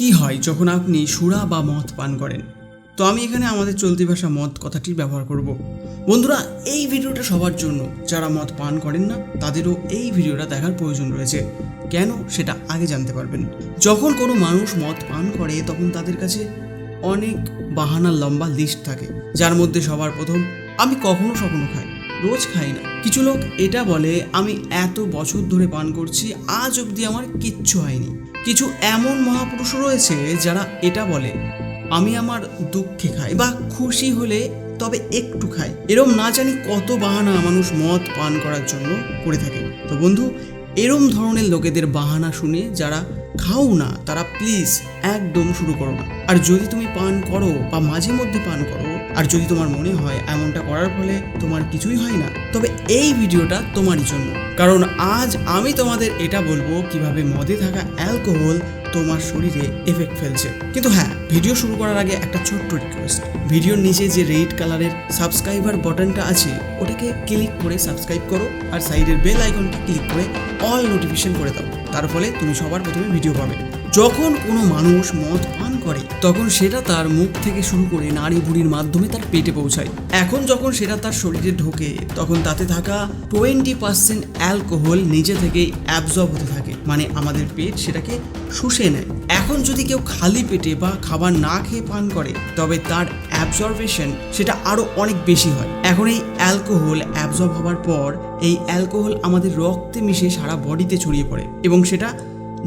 কি হয় যখন আপনি সুরা বা মদ পান করেন? তো আমি এখানে আমাদের চলতি ভাষা মদ কথাটি ব্যবহার করব। বন্ধুরা, এই ভিডিওটা সবার জন্য। যারা মদ পান করেন না, তাদেরও এই ভিডিওটা দেখার প্রয়োজন রয়েছে। কেন? সেটা আগে জানতে পারবেন। যখন কোনো মানুষ মদ পান করে, তখন তাদের কাছে অনেক বাহানার লম্বা লিস্ট থাকে, যার মধ্যে সবার প্রথম, আমি কখনো সখনো খাই, রোজ খাই না। কিছু লোক এটা বলে, আমি এত বছর ধরে পান করছি, আজ অবধি আমার কিচ্ছু হয়নি। কিছু এমন মহাপুরুষও রয়েছে যারা এটা বলে, আমি আমার দুঃখে খাই বা খুশি হলে তবে একটু খাই। এরম না জানি কত বাহানা মানুষ মদ পান করার জন্য করে থাকে। তো বন্ধু, এরম ধরনের লোকেদের বাহানা শুনে যারা খাও না, তারা প্লিজ একদম শুরু করো না। আর যদি তুমি পান করো বা মাঝে মধ্যে পান করো আর যদি তোমার মনে হয় এমনটা করার ফলে তোমার কিছুই হয় না, তবে এই ভিডিওটা তোমারই জন্য। কারণ আজ আমি তোমাদের এটা বলব কীভাবে মদে থাকা অ্যালকোহল তোমার শরীরে এফেক্ট ফেলছে। কিন্তু হ্যাঁ ভিডিও শুরু করার আগে একটা ছোট্ট রিকোয়েস্ট ভিডিওর নিচে যে রেড কালারের সাবস্ক্রাইবার বাটনটা আছে, ওটাকে ক্লিক করে সাবস্ক্রাইব করো আর সাইডের বেল আইকনটা ক্লিক করে অল নোটিফিকেশন করে দাও। তার ফলে তুমি সবার প্রথমে ভিডিও পাবে। যখন কোনো মানুষ মদ পান করে, তখন সেটা তার মুখ থেকে শুরু করে নাড়ি বুড়ির মাধ্যমে তার পেটে পৌঁছায়। এখন যখন সেটা তার শরীরে ঢোকে, তখন তাতে থাকা টোয়েন্টি পার্সেন্ট অ্যালকোহল নিজে থেকেই অ্যাবজর্ব হতে থাকে। মানে আমাদের পেট সেটাকে শুষে নেয়। এখন যদি কেউ খালি পেটে বা খাবার না খেয়ে পান করে, তবে তার অ্যাবজর্বেশন সেটা আরও অনেক বেশি হয়। এখন এই অ্যালকোহল অ্যাবজর্ব হওয়ার পর, এই অ্যালকোহল আমাদের রক্তে মিশে সারা বডিতে ছড়িয়ে পড়ে এবং সেটা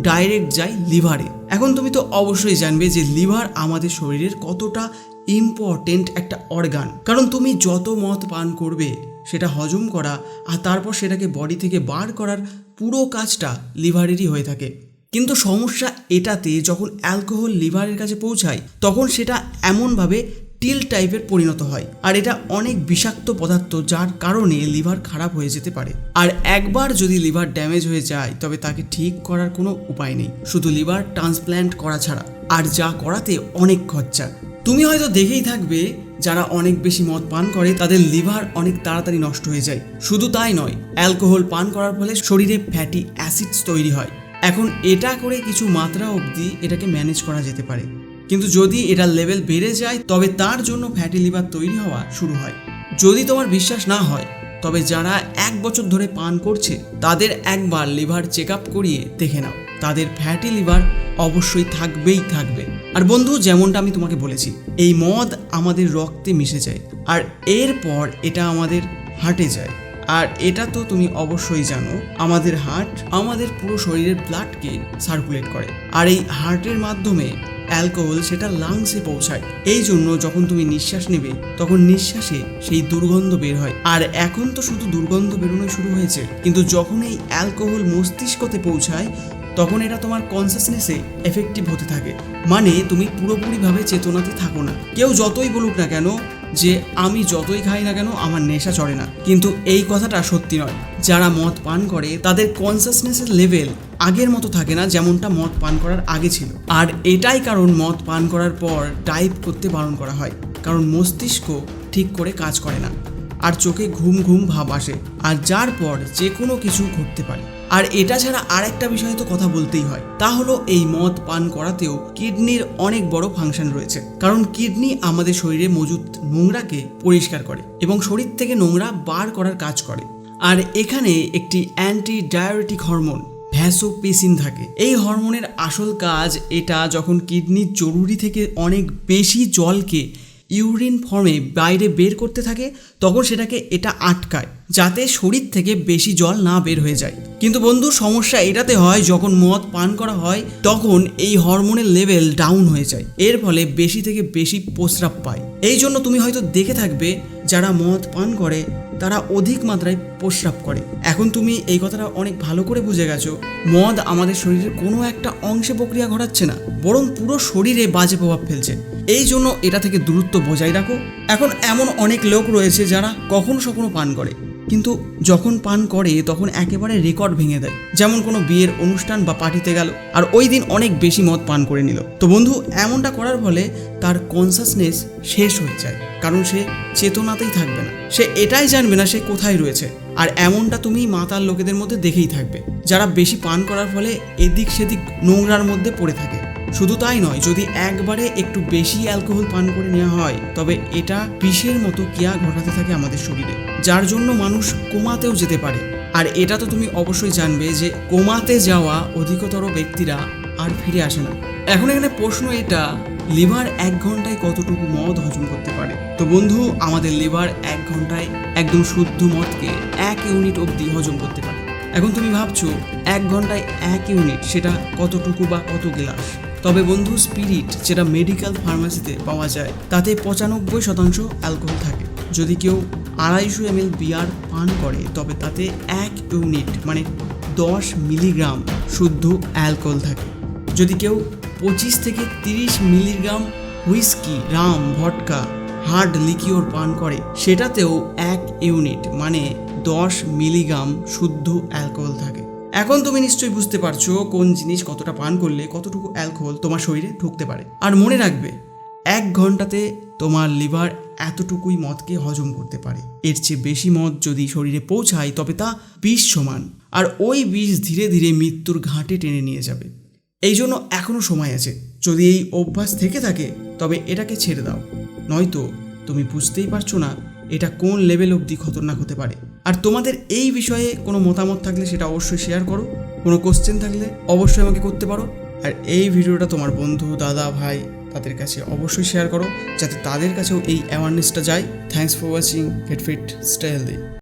ডাইরেক্ট যায় লিভারে। এখন তুমি তো অবশ্যই জানবে যে লিভার আমাদের শরীরের কতটা ইম্পর্টেন্ট একটা অর্গান কারণ তুমি যত মদ পান করবে, সেটা হজম করা আর তারপর সেটাকে বডি থেকে বার করার পুরো কাজটা লিভারেরই হয়ে থাকে। কিন্তু সমস্যা এটাতে যখন অ্যালকোহল লিভারের কাছে পৌঁছায়, তখন সেটা এমনভাবে টিল টাইপের পরিণত হয়। আর এটা অনেক বিষাক্ত পদার্থ যার কারণে লিভার খারাপ হয়ে যেতে পারে। আর একবার যদি লিভার ড্যামেজ হয়ে যায়, তবে তাকে ঠিক করার কোনো উপায় নেই। শুধু লিভার ট্রান্সপ্ল্যান্ট করা ছাড়া। আর যা করাতে অনেক খরচা। তুমি হয়তো দেখেই থাকবে, যারা অনেক বেশি মদ পান করে, তাদের লিভার অনেক তাড়াতাড়ি নষ্ট হয়ে যায়। শুধু তাই নয়, অ্যালকোহল পান করার ফলে শরীরে ফ্যাটি অ্যাসিডস তৈরি হয়। এখন এটা করে কিছু মাত্রা অবধি এটাকে ম্যানেজ করা যেতে পারে। কিন্তু যদি এটার লেভেল বেড়ে যায়, তবে তার জন্য ফ্যাটি লিভার তৈরি হওয়া শুরু হয়। যদি তোমার বিশ্বাস না হয়, তবে যারা এক বছর ধরে পান করছে, তাদের একবার লিভার চেক আপ করিয়ে দেখে নাও। তাদের ফ্যাটি লিভার অবশ্যই থাকবেই থাকবে। আর বন্ধু, যেমনটা আমি তোমাকে বলেছি, এই মদ আমাদের রক্তে মিশে যায়, আর এরপর এটা আমাদের হার্টে যায়। আর এটা তো তুমি অবশ্যই জানো, আমাদের হার্ট আমাদের পুরো শরীরের ব্লাডকে সার্কুলেট করে। আর এই হার্টের মাধ্যমে অ্যালকোহল সেটা লাংসে পৌঁছায়। এই জন্য যখন তুমি নিঃশ্বাস নেবে, তখন নিঃশ্বাসে সেই দুর্গন্ধ বের হয়। আর এখন তো শুধু দুর্গন্ধ বেরোনো শুরু হয়েছে। কিন্তু যখন এই অ্যালকোহল মস্তিষ্কতে পৌঁছায়, তখন এটা তোমার কনসিয়াসনেসে এফেক্টিভ হতে থাকে। মানে তুমি পুরোপুরিভাবে চেতনাতে থাকো না। কেউ যতই বলুক না কেন যে আমি যতই খাই না কেন আমার নেশা চড়ে না। কিন্তু এই কথাটা সত্যি নয়। যারা মদ পান করে, তাদের কনসিয়াসনেসের লেভেল আগের মতো থাকে না যেমনটা মদ পান করার আগে ছিল। আর এটাই কারণ মদ পান করার পর টাইপ করতে বারণ করা হয়। কারণ মস্তিষ্ক ঠিক করে কাজ করে না। আর চোখে ঘুম ঘুম ভাব আসে। আর যার পর যে কোনো কিছু ঘটতে পারে। আর এটা ছাড়া আরেকটা বিষয়ে তো কথা বলতেই হয়। তা হলো এই মদ পান করাতেও কিডনির অনেক বড় ফাংশন রয়েছে। কারণ কিডনি আমাদের শরীরে মজুদ নোংরাকে পরিষ্কার করে এবং শরীর থেকে নোংরা বার করার কাজ করে। আর এখানে একটি অ্যান্টি ডায়াবেটিক হরমোন ভ্যাসোপেসিন থাকে। এই হরমোনের আসল কাজ এটা যখন কিডনির জরুরি থেকে অনেক বেশি জলকে ইউরিন ফর্মে বাইরে বের করতে থাকে, তখন সেটাকে এটা আটকায়, যাতে শরীর থেকে বেশি জল না বের হয়ে যায়। কিন্তু বন্ধু, সমস্যা এটাতে হয়, যখন মদ পান করা হয়, তখন এই হরমোনের লেভেল ডাউন হয়ে যায়। এর ফলে বেশি থেকে বেশি প্রস্রাব পায়। এই জন্য তুমি হয়তো দেখে থাকবে, যারা মদ পান করে, তারা অধিক মাত্রায় প্রস্রাব করে। এখন তুমি এই কথাটা অনেক ভালো করে বুঝে গেছো, মদ আমাদের শরীরের কোনো একটা অংশে প্রক্রিয়া ঘটাচ্ছে না, বরং পুরো শরীরে বাজে প্রভাব ফেলছে। এই জন্য এটা থেকে দূরত্ব বজায় রাখো। এখন এমন অনেক লোক রয়েছে যারা কখনো সখনো পান করে। কিন্তু যখন পান করে, তখন একেবারে রেকর্ড ভেঙে দেয়। যেমন কোনো বিয়ের অনুষ্ঠান বা পার্টিতে গেল, আর ওই দিন অনেক বেশি মদ পান করে নিল। তো বন্ধু, এমনটা করার ফলে তার কনসাসনেস শেষ হয়ে যায়। কারণ সে চেতনাতেই থাকবে না। সে এটাই জানবে না সে কোথায় রয়েছে। আর এমনটা তুমি মাতার লোকেদের মধ্যে দেখেই থাকবে। যারা বেশি পান করার ফলে এদিক সেদিক নোংরার মধ্যে পড়ে থাকে। শুধু তাই নয়, যদি একবারে একটু বেশি অ্যালকোহল পান করে নেওয়া হয়, তবে এটা বিষের মতো ক্রিয়া ঘটাতে থাকে আমাদের শরীরে, যার জন্য মানুষ কোমাতেও যেতে পারে। আর এটা তো তুমি অবশ্যই জানবে যে কোমাতে যাওয়া অধিকতর ব্যক্তিরা আর ফিরে আসে না। এখন এখানে প্রশ্ন এটা, লিভার এক ঘন্টায় কতটুকু মদ হজম করতে পারে? তো বন্ধু, আমাদের লিভার এক ঘন্টায় একদম শুদ্ধ মদকে এক ইউনিট অবধি হজম করতে পারে। এখন তুমি ভাবছ, এক ঘন্টায় এক ইউনিট, সেটা কতটুকু বা কত গ্লাস? তবে বন্ধু, স্পিরিট যেটা মেডিকেল ফার্মাসিতে পাওয়া যায়, তাতে পঁচানব্বই শতাংশ অ্যালকোহল থাকে। যদি কেউ আড়াইশো এম বিয়ার পান করে, তবে তাতে এক ইউনিট মানে দশ মিলিগ্রাম শুদ্ধ অ্যালকোহল থাকে। যদি কেউ পঁচিশ থেকে তিরিশ milligram whisky, rum, vodka, hard liquor পান করে, সেটাতেও এক ইউনিট মানে দশ মিলিগ্রাম শুদ্ধ অ্যালকোহল থাকে। এখন তুমি নিশ্চয়ই বুঝতে পারছ কোন জিনিস কতটা পান করলে কতটুকু অ্যালকোহল তোমার শরীরে ঢুকতে পারে। আর মনে রাখবে, এক ঘন্টাতে তোমার লিভার এতটুকুই মদকে হজম করতে পারে। এর চেয়ে বেশি মদ যদি শরীরে পৌঁছায়, তবে তা বিষ সমান। আর ওই বিষ ধীরে ধীরে মৃত্যুর ঘাটে টেনে নিয়ে যাবে। এই জন্য এখনও সময় আছে। যদি এই অভ্যাস থেকে থাকে, তবে এটাকে ছেড়ে দাও। নয়তো তুমি বুঝতেই পারছ না এটা কোন লেভেল অবধি খতরনাক হতে পারে। আর তোমাদের এই বিষয়ে কোনো মতামত থাকলে সেটা অবশ্যই শেয়ার করো। কোনো কোশ্চেন থাকলে অবশ্যই আমাকে করতে পারো। আর এই ভিডিওটা তোমার বন্ধু, দাদা, ভাই তাদের কাছে অবশ্যই শেয়ার করো, যাতে তাদের কাছেও এই অ্যাওয়ারনেসটা যায়। থ্যাংকস ফর ওয়াচিং হেডফিট ফিট স্টে হেলদি